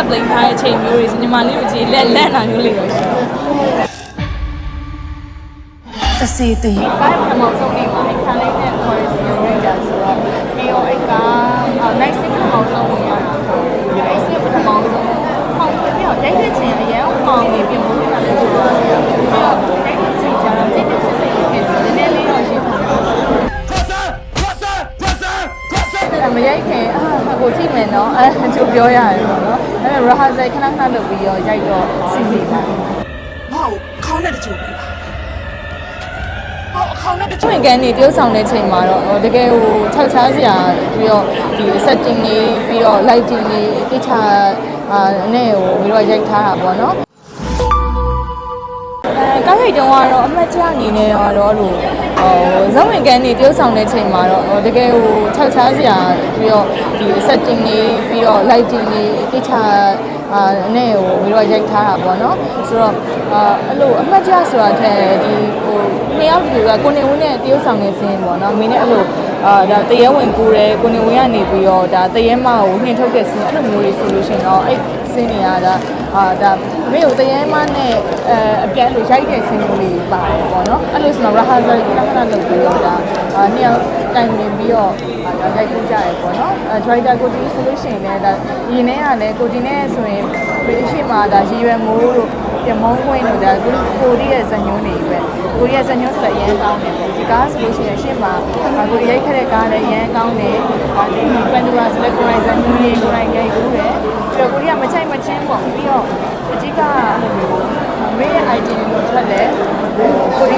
up လိမ့်ထားတဲ့အချိန်မျိုးတွေဆိုညီမလေးကိုကြည့်လက်လက်နာမျိုးလေးပဲရှိတယ်တစေတည်းကားပထမဆုံးနေမှာအခန်းလေးနဲ့ chorus မျိုးရတာဆိုတော့ပြီးတော့အဲ့က night scene ပထမဆုံးဝင်ရတာအဲ့ scene ပထမဆုံးပေါင်ပြီးတော့ဒိတ်တဲ့ချင်းအရင်ပေါင်နေပြီးမိုးနေတာလည်းဆိုတော့ပြီးတော့ဒိတ်တဲ့ချင်းကျတော့တိတ်တိတ်ဆိတ်ဆိတ်ဖြစ်တယ်နည်းနည်းလေးတော့ရှင်းပါတယ်အဲ့မရိုက်ခင်အာကိုကြည့် မယ်နော်အဲကျိုးပြောရတယ်ပေါ့နော်အဲ့ rehearsal ခဏခဏလုပ်ပြီးတော့ရိုက်တော့စီစီတာမဟုတ်ခေါင်းနဲ့တချို့ပဲဟုတ်အခေါင်းနဲ့တချို့ချွင့်ကန်နေတိုးဆောင်တဲ့ချိန်မှာတော့ဟိုတကယ်ဟိုခြောက်ချားစရာပြီးတော့ဒီ setting တွေပြီးတော့ lighting တွေတိကျအာနဲ့ဟိုပြီးတော့ရိုက်ထားတာပေါ့နော်အဲ ကားရိုက်တုန်းကတော့အမှတ်ကျအနေနဲ့တော့အဲ့လိုဟိုဇောင်းဝင်ကန်နေတိုးဆောင်တဲ့ချိန်မှာတော့ဟိုတကယ်ဟိုခြောက်ချားစရာပြီးတော့ဒီ setting တွေပြီးတော့ lighting တွေတိကျအာနဲ့ဟိုပြီးတော့ရိုက်ထားတာပေါ့နော်ဆိုတော့အာအဲ့လိုအမှတ်ကျဆိုတာထက်ဒီဟိုနှစ်ယောက်တူကကိုနေဝင်းနဲ့တရုတ်ဆောင်နေစင်းပေါ့နော်မင်းနဲ့အဲ့လိုအာဒါတရဲဝင်ကူတယ်ကိုနေဝင်းကနေပြီးတော့ဒါတရဲမကိုနှင်ထုတ်တဲ့စင်းအဲ့လိုမျိုးလေးဆိုလို့ရှိရင်တော့အဲ့စင်းတွေကဒါ အာဒါမင်းကိုတရဲမနဲ့အဲအပြတ်လို့ရိုက်တဲ့စင်းမျိုးလေးပါတယ်ပေါ့နော်အဲ့လိုဆိုတော့ rehearsal ခဏခဏလုပ်ပြီးတော့ဒါအာနှစ်ယောက်တိုင်ပင်ပြီးတော့အာဒါရိုက်ကူးကြရပေါ့နော်အဲ driver ကိုတီဆိုလို့ရှိရင်လည်းဒါဒီနေ့ကလည်းကိုတီနဲ့ဆိုရင်ဒီရှိမှဒါရည်ရွယ်မိုးတို့ ပြမုံးဝင်တို့ဒါကိုကိုတီရဲ့ဇညုံးတွေပဲကိုတီရဲ့ဇညုံးဆိုတော့အရင်ကောင်းတယ်ပေါ့ဒီကားဆိုလို့ရှိရင်ရှေ့မှာကိုတီရိုက်ခဲ့တဲ့ကားလည်းအရင်ကောင်းတယ်ဒါဒီပန်ဒူရာဆိုတဲ့ကိုရိုင်းဇညုံးကြီးကိုရိုင်းရိုက်ကူးတယ်ပြီးတော့ကိုတီကမချိုက်မချင်းပေါ့ပြီးတော့အကြီးကအဲ့လိုမျိုးမင်းရဲ့ idea ကိုထွက်တယ်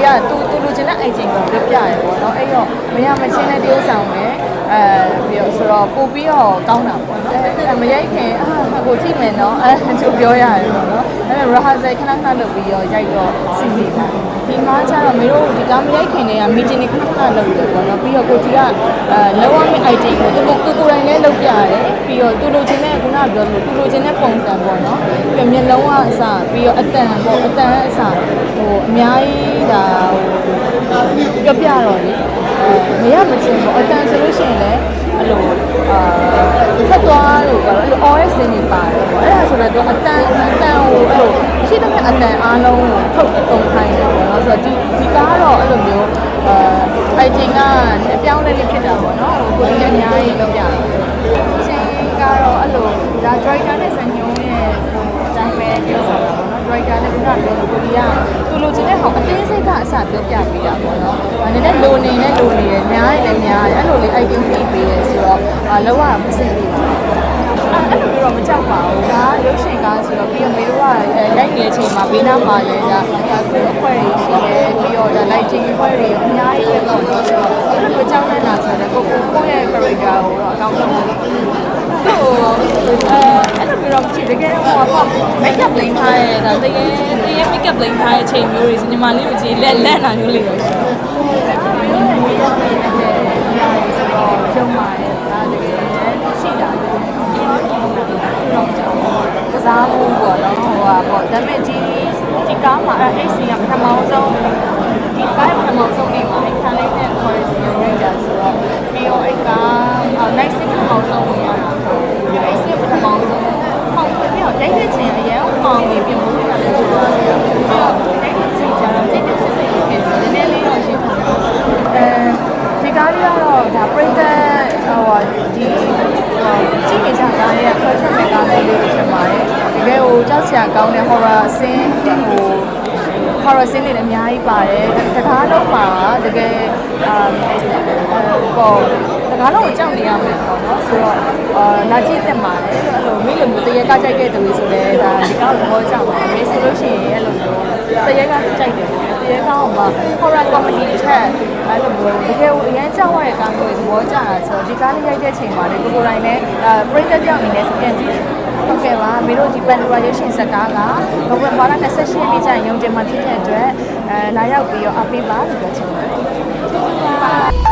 ကိုရီးယားသူသူလိုချင်တဲ့ idea ကိုပြပြရပေါ့နော်အဲ့တော့မရမချင်းတဲ့တရုပ်ဆောင်ပဲအဲပြီးတော့ဆိုတော့ပို့ပြီးတော့ကောင်းတာပေါ့နော်အဲမရိုက်ခင်အာကိုကြည့်မယ်နော်အဲကျိုးပြောရတယ်ပေါ့နော်အဲ rehearsal ခဏခဏလုပ်ပြီးတော့ရိုက်တော့စီစီတာဒီမှာကျတော့မင်းတို့ဒီကမရိုက်ခင်တွေက meeting တွေခဏခဏလုပ်တယ်ပေါ့နော်ပြီးတော့ကိုကြီးကအဲလောရမယ့် idea ကိုသူသူကိုယ်တိုင်လည်းလုပ်ပြရတယ်ပြီးတော့သူလိုချင်တဲ့ခုနပြောလို့သူလိုချင်တဲ့ပုံစံပေါ့နော်ပြီးတော့မျက်လုံးကအစပြီးတော့အတန်ပေါ့အတန်အစဟိုအများကြီးဒါဟိုပြောပြတော့လေအဲမရမချင်းပေါ့အတန်ဆိုလို့ရှိရင်လည်းအဲ့လိုအာဖတ်သွားလို့ကတော့အဲ့လို OS တွေပါတယ်ပေါ့အဲ့ဒါဆိုတော့သူအတန်အတန်ဟိုအဲ့လိုရှိတဲ့မြတ်အတန်အားလုံးကိုထုတ်သုံးခိုင်းတယ်ပေါ့နော်ဆိုတော့ဒီဒီကားတော့အဲ့လိုမျိုးအာ fighting ကအပြောင်းလဲလေးဖြစ်တာပေါ့နော်ဟိုကိုယ်ကြီးအများကြီးလုပ်ပြတယ်ချင်းကတော့အဲ့လိုဒါ driver နဲ့စညုံးရဲ့ဟိုအတိုင်းပဲပြောဆောင်တာပေါ့နော် driver နဲ့ခုနပြောလို့ကိုကြီးကသူလိုချင်တဲ့ဟောအသေးစိတ်ကအစပြောပြပေးတာပေါ့ နော်။အနေနဲ့လိုနေနဲ့လိုနေတယ်များရင်လည်းများတယ်အဲ့လိုလေး item ပြပေးရဲဆိုတော့အာလောကမစိတ်ဘူး။အဲ့လိုမျိုးတော့မကြောက်ပါဘူး။ဒါရုပ်ရှင်ကားဆိုတော့ပြီးတော့မေတို့ကရိုက်နေတဲ့အချိန်မှာဘေးနားမှာလည်းဒါကိုယ်အဖွဲတွေရှိတယ်ပြီးတော့ဒါ lighting အဖွဲတွေအများကြီးပဲပေါ့နော်ဆိုတော့အဲ့လိုမျိုးကြောက်နေတာဆိုတော့ကိုကိုကိုရဲ့ character ကိုတော့အကောင်းဆုံး ဟိုအဲအဲ့လိုမျိုးတော့ကြည့်တကယ်ဟိုပေါ့ make up လိမ့်ထားရဲဒါတကယ်တကယ် make up လိမ့်ထားတဲ့အချိန်မျိုးတွေဆိုညီမလေးကိုကြည့်လက်လက်နာမျိုးလေးပဲရှိတယ်ကျုံပါတယ်ဒါတကယ်ရှိတာကစားမှုပေါ့နော်ဟိုပါပေါ့ဒါပေမဲ့ဒီဒီကားမှာအဲ့စီကပထမဆုံးဒီကားပထမဆုံးနေမှာအခန်းလေးနဲ့ chorus ကိုရိုက်တာဆိုတော့ပြီးတော့အဲ့က night scene ပထမဆုံးဝင်ရတာအဲ့ scene ပထမဆုံးပေါင်ပြီးတော့ဒိတ်တဲ့ချင်းအရင်ပေါင်နေပြီးမိုးနေတာလည်းဆိုတော့ပြီးတော့ဒိတ်တဲ့ချင်းကျတော့တိတ်တိတ်ဆိတ်ဆိတ်ဖြစ်တယ်နည်းနည်းလေးတော့ရှင်းပါတယ်အဲဒီကားလေးကတော့ဒါပရိသတ်ဟိုဒီကြည့်နေကြတာရဲ့ project နဲ့ကားလေးလို့ထင်ပါတယ်တကယ်ဟိုကြောက်စရာကောင်းတဲ့ horror scene ဟို horror scene တွေလည်းအများကြီးပါတယ်တကားလုံးမှာတကယ်အာပေါ့တကားလုံးကိုကြောက်နေရမယ်ပေါ့နော်ဆိုတော့အာလာကြည့်တက်မှာလေအဲ့လိုမိလိုမျိုးတရက်ကကြိုက်တဲ့သူတွေဆိုလည်းဒါဒီကောက်သဘောကျမှာလေဆိုလို့ရှိရင်အဲ့လိုမျိုးတရက်ကကြိုက်တယ်တရက်ကောင်းမှာ horror comedy တစ်ချက်အဲ့လိုမျိုးတကယ်အရင်ကြောက်ရတဲ့ကားမျိုးသဘောကျတာဆိုတော့ဒီကားလေးရိုက်တဲ့ချိန်မှာလေကိုကိုတိုင်းလည်းအာပရိသတ်ကြောင့်အနေနဲ့စကန်ကြည့် ဟုတ်ကဲ့ပါမင်းတို့ဒီပန်ဒူရာရုပ်ရှင်ဇာတ်ကားကဘဝဘာလ28ရက်နေ့ကျရင်ရုံတင်မှာဖြစ်တဲ့အတွက်အဲလာရောက်ပြီးတော့အပေးပါလို့ပြောချင်ပါတယ်